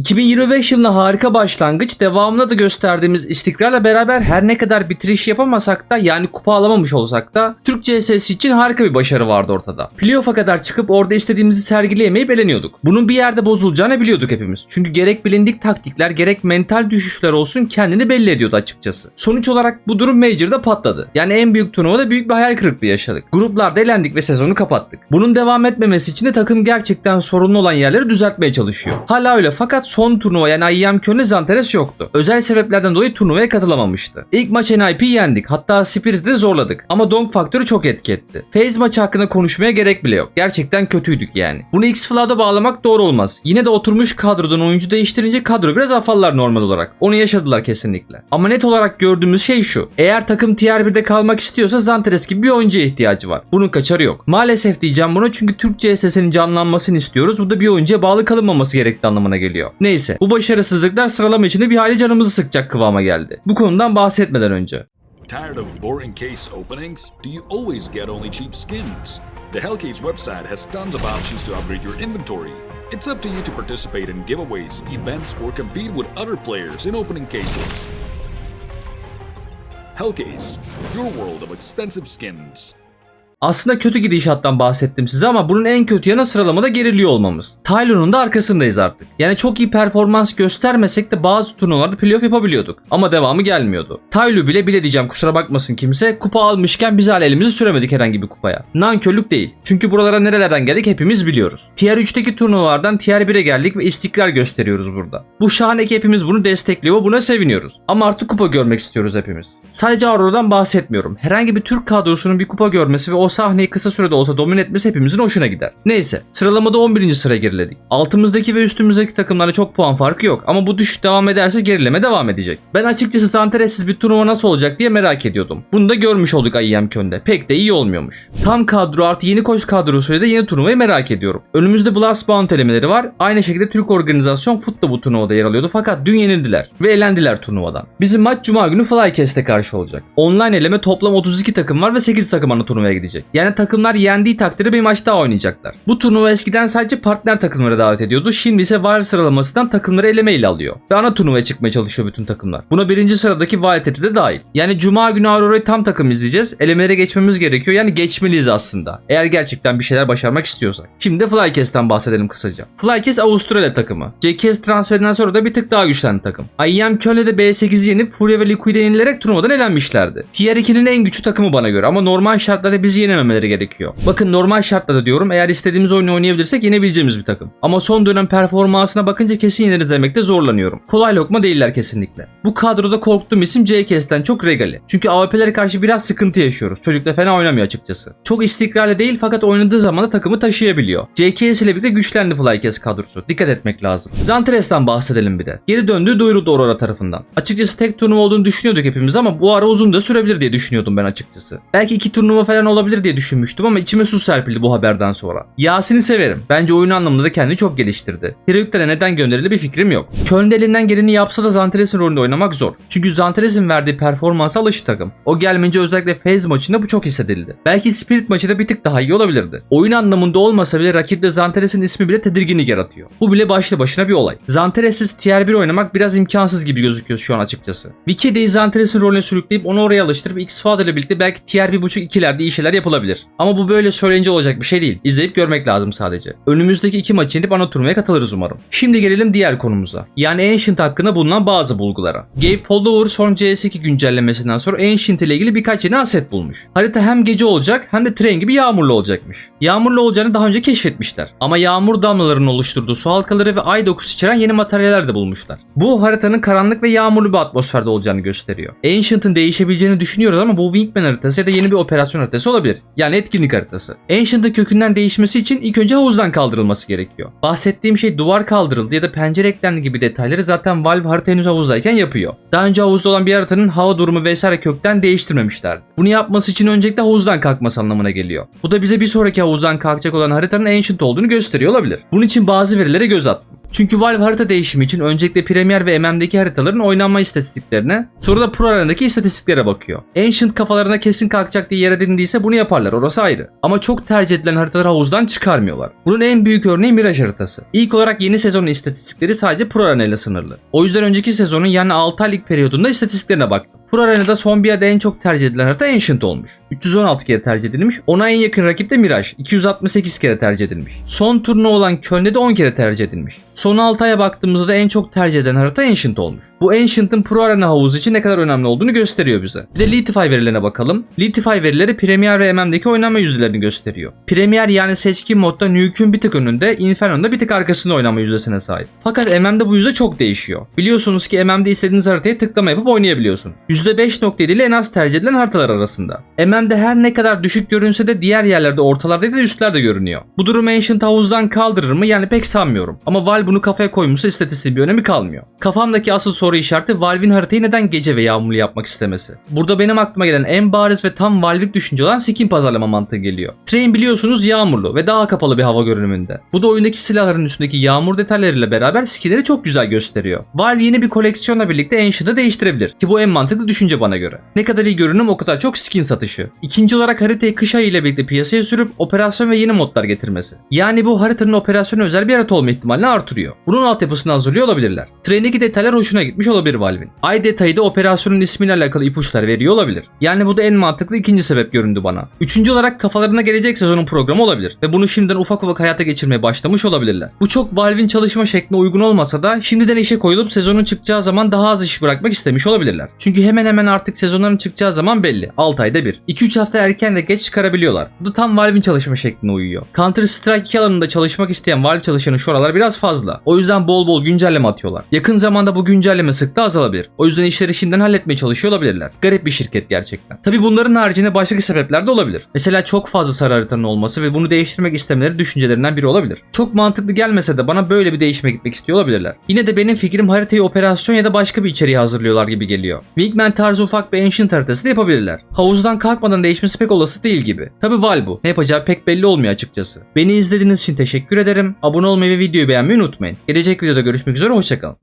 2025 yılına harika başlangıç, devamında da gösterdiğimiz istikrarla beraber her ne kadar bitiriş yapamasak da yani kupa alamamış olsak da Türk CSS için harika bir başarı vardı ortada. Playoff'a kadar çıkıp orada istediğimizi sergileyemeyip eleniyorduk. Bunun bir yerde bozulacağını biliyorduk hepimiz. Çünkü gerek bilindik taktikler gerek mental düşüşler olsun kendini belli ediyordu açıkçası. Sonuç olarak bu durum Major'da patladı. Yani en büyük turnuvada büyük bir hayal kırıklığı yaşadık. Gruplarda elendik ve sezonu kapattık. Bunun devam etmemesi için de takım gerçekten sorunlu olan yerleri düzeltmeye çalışıyor. Hala öyle fakat son turnuva yani IEM Köln'e Zanteres yoktu. Özel sebeplerden dolayı turnuvaya katılamamıştı. İlk maç NIP'yi yendik. Hatta Spirit'i de zorladık. Ama Dong faktörü çok etki etti. Phase maçı hakkında konuşmaya gerek bile yok. Gerçekten kötüydük yani. Bunu X-Flow'da bağlamak doğru olmaz. Yine de oturmuş kadrodan oyuncu değiştirince kadro biraz afallar normal olarak. Onu yaşadılar kesinlikle. Ama net olarak gördüğümüz şey şu. Eğer takım tier 1'de kalmak istiyorsa Zanteres gibi bir oyuncuya ihtiyacı var. Bunun kaçarı yok. Maalesef diyeceğim bunu çünkü Türk CSS'nin canlanmasını istiyoruz. Bu da bir oyuncuya bağlı kalınmaması gerektiği anlamına geliyor. Neyse bu başarısızlıklar sıralama içinde bir hali canımızı sıkacak kıvama geldi. Bu konudan bahsetmeden önce. Tired of boring case openings? Do you always get only cheap skins? The Hellcase website has tons of options to upgrade your inventory. It's up to you to participate in giveaways, events, or compete with other players in opening cases. Hellcase, your world of expensive skins. Aslında kötü gidişattan bahsettim size ama bunun en kötü yanı sıralamada geriliyor olmamız. Tylo'nun da arkasındayız artık. Yani çok iyi performans göstermesek de bazı turnuvalarda playoff yapabiliyorduk. Ama devamı gelmiyordu. Tylo bile bile diyeceğim kusura bakmasın kimse kupa almışken biz hala elimizi süremedik herhangi bir kupaya. Nankörlük değil. Çünkü buralara nerelerden geldik hepimiz biliyoruz. Tier 3'teki turnuvalardan Tier 1'e geldik ve istikrar gösteriyoruz burada. Bu şahane ki hepimiz bunu destekliyor ve buna seviniyoruz. Ama artık kupa görmek istiyoruz hepimiz. Sadece Aurora'dan bahsetmiyorum. Herhangi bir Türk kadrosunun bir kupa görmesi ve o sahneyi kısa sürede olsa domine etmesi hepimizin hoşuna gider. Neyse sıralamada 11. sıraya geriledik. Altımızdaki ve üstümüzdeki takımlarla çok puan farkı yok ama bu düşüş devam ederse gerileme devam edecek. Ben açıkçası Zanteres'siz bir turnuva nasıl olacak diye merak ediyordum. Bunu da görmüş olduk IEM Köln'de. Pek de iyi olmuyormuş. Tam kadro artı yeni koç kadrosuyla da yeni turnuvayı merak ediyorum. Önümüzde Blast Bound elemeleri var. Aynı şekilde Türk organizasyon Foot da bu turnuvada yer alıyordu fakat dün yenildiler ve elendiler turnuvadan. Bizim maç Cuma günü Flycast'e karşı olacak. Online eleme toplam 32 takım var ve 8 takım ana turnuvaya gidecek. Yani takımlar yendiği takdirde bir maç daha oynayacaklar. Bu turnuva eskiden sadece partner takımları davet ediyordu. Şimdi ise Valve sıralamasından takımları eleme ile alıyor. Ve ana turnuvaya çıkmaya çalışıyor bütün takımlar. Buna birinci sıradaki Wildcat'i de dahil. Yani Cuma günü Aurora'yı tam takım izleyeceğiz. Elemelere geçmemiz gerekiyor. Yani geçmeliyiz aslında. Eğer gerçekten bir şeyler başarmak istiyorsak. Şimdi de Flycast'ten bahsedelim kısaca. Flycast Avustralya takımı. JKS transferinden sonra da bir tık daha güçlendi takım. IEM Köln'de de B8'i yenip Furia ve Liquid'e yenilerek turnuvadan elenmişlerdi. Tier 2'nin en güçlü takımı bana göre ama normal şartlarda bizi yenememeleri gerekiyor. Bakın normal şartlarda diyorum eğer istediğimiz oyunu oynayabilirsek yenebileceğimiz bir takım. Ama son dönem performansına bakınca kesin yeneriz demekte zorlanıyorum. Kolay lokma değiller kesinlikle. Bu kadroda korktuğum isim JKS'ten çok Regali. Çünkü AWP'lere karşı biraz sıkıntı yaşıyoruz. Çocuk da fena oynamıyor açıkçası. Çok istikrarlı değil fakat oynadığı zaman da takımı taşıyabiliyor. JKS ile birlikte güçlendi Flycast kadrosu. Dikkat etmek lazım. Zanteres'ten bahsedelim bir de. Geri döndüğü duyuruldu Aurora tarafından. Açıkçası tek turnuva olduğunu düşünüyorduk hepimiz ama bu ara uzun da sürebilir diye düşünüyordum ben açıkçası. Belki iki turnuva falan olabilir diye düşünmüştüm ama içime su serpildi bu haberden sonra. Yasin'i severim. Bence oyun anlamında da kendini çok geliştirdi. Heroic'lere neden gönderildi bir fikrim yok. Köln'de elinden geleni yapsa da Zanteres'in rolünde oynamak zor. Çünkü Zanteres'in verdiği performansa alıştı takım. O gelmeyince özellikle FaZe maçında bu çok hissedildi. Belki Spirit maçı da bir tık daha iyi olabilirdi. Oyun anlamında olmasa bile rakipte Zanteres'in ismi bile tedirginlik yaratıyor. Bu bile başlı başına bir olay. Zanteres'siz tier 1 oynamak biraz imkansız gibi gözüküyor şu an açıkçası. Wiki'deyi Zanteres'in rolüne sürükleyip onu oraya alıştırıp X-Father ile birlikte belki tier 1.5-2'lerde iyi şeyler yapılabilir. Ama bu böyle söyleyince olacak bir şey değil. İzleyip görmek lazım sadece. Önümüzdeki iki maçı yenip ana turnuvaya katılırız umarım. Şimdi gelelim diğer konumuza. Yani Ancient hakkında bulunan bazı bulgulara. Gabe Follower son CS2 güncellemesinden sonra Ancient ile ilgili birkaç yeni aset bulmuş. Harita hem gece olacak hem de tren gibi yağmurlu olacakmış. Yağmurlu olacağını daha önce keşfetmişler. Ama yağmur damlalarının oluşturduğu su halkaları ve ay dokusu içeren yeni materyaller de bulmuşlar. Bu haritanın karanlık ve yağmurlu bir atmosferde olacağını gösteriyor. Ancient'ın değişebileceğini düşünüyoruz ama bu Wingman haritası ya da yeni bir operasyon haritası olabilir. Yani etkinlik haritası. Ancient'ın kökünden değişmesi için ilk önce havuzdan kaldırılması gerekiyor. Bahsettiğim şey duvar kaldırıldı ya da pencere eklendi gibi detayları zaten Valve harita henüz havuzdayken yapıyor. Daha önce havuzda olan bir haritanın hava durumu vesaire kökten değiştirmemişlerdi. Bunu yapması için öncelikle havuzdan kalkması anlamına geliyor. Bu da bize bir sonraki havuzdan kalkacak olan haritanın Ancient olduğunu gösteriyor olabilir. Bunun için bazı verilere göz attım. Çünkü Valve harita değişimi için öncelikle Premier ve MM'deki haritaların oynanma istatistiklerine, sonra da Pro Arena'daki istatistiklere bakıyor. Ancient kafalarına kesin kalkacak diye yer edindiyse bunu yaparlar, orası ayrı. Ama çok tercih edilen haritaları havuzdan çıkarmıyorlar. Bunun en büyük örneği Mirage haritası. İlk olarak yeni sezonun istatistikleri sadece Pro Arena ile sınırlı. O yüzden önceki sezonun yani 6 aylık periyodunda istatistiklerine baktım. Pro Arena'da son bir en çok tercih edilen harita Ancient olmuş. 316 kere tercih edilmiş. Ona en yakın rakip de Mirage. 268 kere tercih edilmiş. Son turnu olan Köln'de de 10 kere tercih edilmiş. Son 6 aya baktığımızda en çok tercih edilen harita Ancient olmuş. Bu Ancient'ın Pro Arena havuzu için ne kadar önemli olduğunu gösteriyor bize. Bir de Litify verilerine bakalım. Litify verileri Premier ve MM'deki oynanma yüzdelerini gösteriyor. Premier yani seçkin modda Nuke'ün bir tık önünde, Inferno'nun da bir tık arkasında oynama yüzdesine sahip. Fakat MM'de bu yüzde çok değişiyor. Biliyorsunuz ki MM'de istediğiniz haritaya tıklama yapıp oynayabiliyorsunuz. %5.7 ile en az tercih edilen haritalar arasında. MM'de her ne kadar düşük görünse de diğer yerlerde ortalarda ya da üstlerde görünüyor. Bu durum Ancient havuzdan kaldırır mı yani pek sanmıyorum. Ama Valve bunu kafaya koymuşsa istatistiği bir önemi kalmıyor. Kafamdaki asıl soru işareti Valve'in haritayı neden gece ve yağmurlu yapmak istemesi. Burada benim aklıma gelen en bariz ve tam Valve'lik düşünce olan skin pazarlama mantığı geliyor. Train biliyorsunuz yağmurlu ve daha kapalı bir hava görünümünde. Bu da oyundaki silahların üstündeki yağmur detaylarıyla beraber skinleri çok güzel gösteriyor. Valve yeni bir koleksiyonla birlikte Ancient'ı değiştirebilir. Ki bu en mantıklı düşünce bana göre. Ne kadar iyi görünüm o kadar çok skin satışı. İkinci olarak haritayı kış ayı ile birlikte piyasaya sürüp operasyon ve yeni modlar getirmesi. Yani bu haritanın operasyona özel bir harita olma ihtimalini artırıyor. Bunun altyapısını hazırlıyor olabilirler. Train'deki detaylar hoşuna gitmiş olabilir Valve'in. Ay detayı da operasyonun ismiyle alakalı ipuçları veriyor olabilir. Yani bu da en mantıklı ikinci sebep göründü bana. Üçüncü olarak kafalarına gelecek sezonun programı olabilir. Ve bunu şimdiden ufak ufak hayata geçirmeye başlamış olabilirler. Bu çok Valve'in çalışma şekline uygun olmasa da şimdiden işe koyulup sezonun çıkacağı zaman daha az iş bırakmak istemiş olabilirler. Çünkü hemen hemen artık sezonların çıkacağı zaman belli. 6 ayda bir. 2-3 hafta erken de geç çıkarabiliyorlar. Bu da tam Valve'in çalışma şekline uyuyor. Counter Strike 2 alanında çalışmak isteyen Valve çalışanı şu aralar biraz fazla. O yüzden bol bol güncelleme atıyorlar. Yakın zamanda bu güncelleme sıklığı azalabilir. O yüzden işleri şimdiden halletmeye çalışıyor olabilirler. Garip bir şirket gerçekten. Tabi bunların haricinde başka sebepler de olabilir. Mesela çok fazla sarı haritanın olması ve bunu değiştirmek istemeleri düşüncelerinden biri olabilir. Çok mantıklı gelmese de bana böyle bir değişime gitmek istiyor olabilirler. Yine de benim fikrim haritayı operasyon ya da başka bir içeriğe hazırlıyorlar gibi geliyor. Wingman tarzı ufak bir Ancient haritası da yapabilirler. Havuzdan kalkmadan değişmesi pek olası değil gibi. Tabi Valve bu. Ne yapacağı pek belli olmuyor açıkçası. Beni izlediğiniz için teşekkür ederim. Abone olmayı ve videoyu beğenmeyi unutmayın. Gelecek videoda görüşmek üzere hoşçakalın.